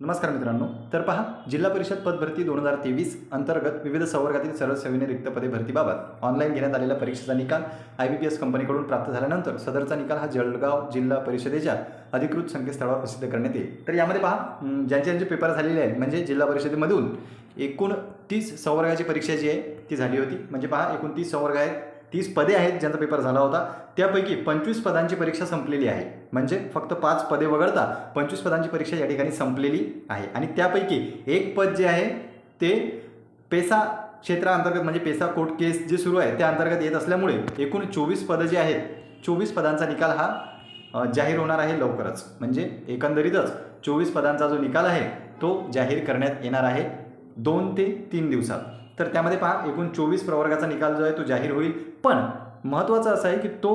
नमस्कार मित्रांनो. तर पहा जिल्हा परिषद पद भरती दोन हजार तेवीस अंतर्गत विविध संवर्गातील सरळ सेवेने रिक्त पदे भरतीबाबत ऑनलाईन घेण्यात आलेल्या परीक्षेचा निकाल आय बी पी एस कंपनीकडून प्राप्त झाल्यानंतर सदरचा निकाल हा जळगाव जिल्हा परिषदेच्या अधिकृत संकेतस्थळावर प्रसिद्ध करण्यात येईल. तर यामध्ये पहा ज्यांचे ज्यांचे पेपर झालेले आहेत म्हणजे जिल्हा परिषदेमधून एकूण तीस संवर्गाची परीक्षा जी आहे ती झाली होती. म्हणजे पहा एकूण तीस संवर्ग आहेत तीस पदे आहेत ज्यांचा पेपर झाला होता. त्यापैकी पंचवीस पदांची परीक्षा संपलेली आहे. म्हणजे फक्त पाच पदे वगळता पंचवीस पदांची परीक्षा या ठिकाणी संपलेली आहे. आणि त्यापैकी एक पद जे आहे ते पेसा क्षेत्राअंतर्गत म्हणजे पेसा कोर्ट केस जे सुरू आहे त्या अंतर्गत येत असल्यामुळे एकूण चोवीस पदं जी आहेत चोवीस पदांचा निकाल हा जाहीर होणार आहे लवकरच. म्हणजे एकंदरीतच चोवीस पदांचा जो निकाल आहे तो जाहीर करण्यात येणार आहे दोन ते तीन दिवसात. तर त्यामध्ये पहा एकूण चोवीस प्रवर्गाचा निकाल जो आहे तो जाहीर होईल. पण महत्त्वाचं असं आहे की तो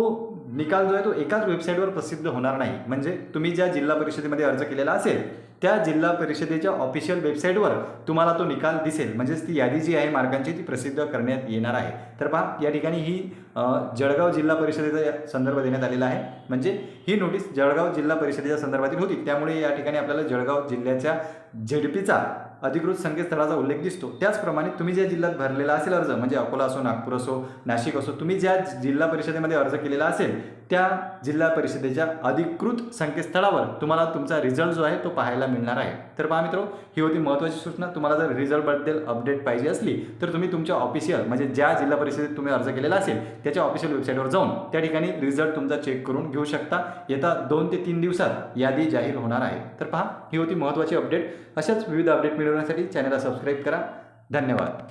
निकाल जो आहे तो एकाच वेबसाईटवर प्रसिद्ध होणार नाही. म्हणजे तुम्ही ज्या जिल्हा परिषदेमध्ये अर्ज केलेला असेल त्या जिल्हा परिषदेच्या ऑफिशियल वेबसाईटवर तुम्हाला तो निकाल दिसेल. म्हणजेच ती यादी जी आहे मार्गांची ती प्रसिद्ध करण्यात येणार आहे. तर पहा या ठिकाणी ही जळगाव जिल्हा परिषदेचा या- संदर्भ देण्यात आलेला आहे. म्हणजे ही नोटीस जळगाव जिल्हा परिषदेच्या संदर्भातील होती. त्यामुळे या ठिकाणी आपल्याला जळगाव जिल्ह्याच्या झेडपीचा अधिकृत संकेतस्थळाचा उल्लेख दिसतो. त्याचप्रमाणे तुम्ही ज्या जिल्ह्यात भरलेला असेल अर्ज म्हणजे अकोला असो नागपूर असो नाशिक असो तुम्ही ज्या जिल्हा परिषदेमध्ये अर्ज केलेला असेल त्या जिल्हा परिषदेच्या अधिकृत संकेतस्थळावर तुम्हाला तुमचा रिझल्ट जो आहे तो पाहायला मिळणार आहे. तर पहा मित्रो ही होती महत्त्वाची सूचना. तुम्हाला जर रिझल्टबद्दल अपडेट पाहिजे असली तर तुम्ही तुमच्या ऑफिशियल म्हणजे ज्या जिल्हा परिषदेत तुम्ही अर्ज केलेला असेल त्याच्या ऑफिशियल वेबसाईटवर जाऊन त्या ठिकाणी रिझल्ट तुमचा चेक करून घेऊ शकता. येत्या दोन ते तीन दिवसात यादी जाहीर होणार आहे. तर पहा ही होती महत्त्वाची अपडेट अशाच विविध अपडेट मिळवण्यासाठी चॅनलला सबस्क्राईब करा. धन्यवाद.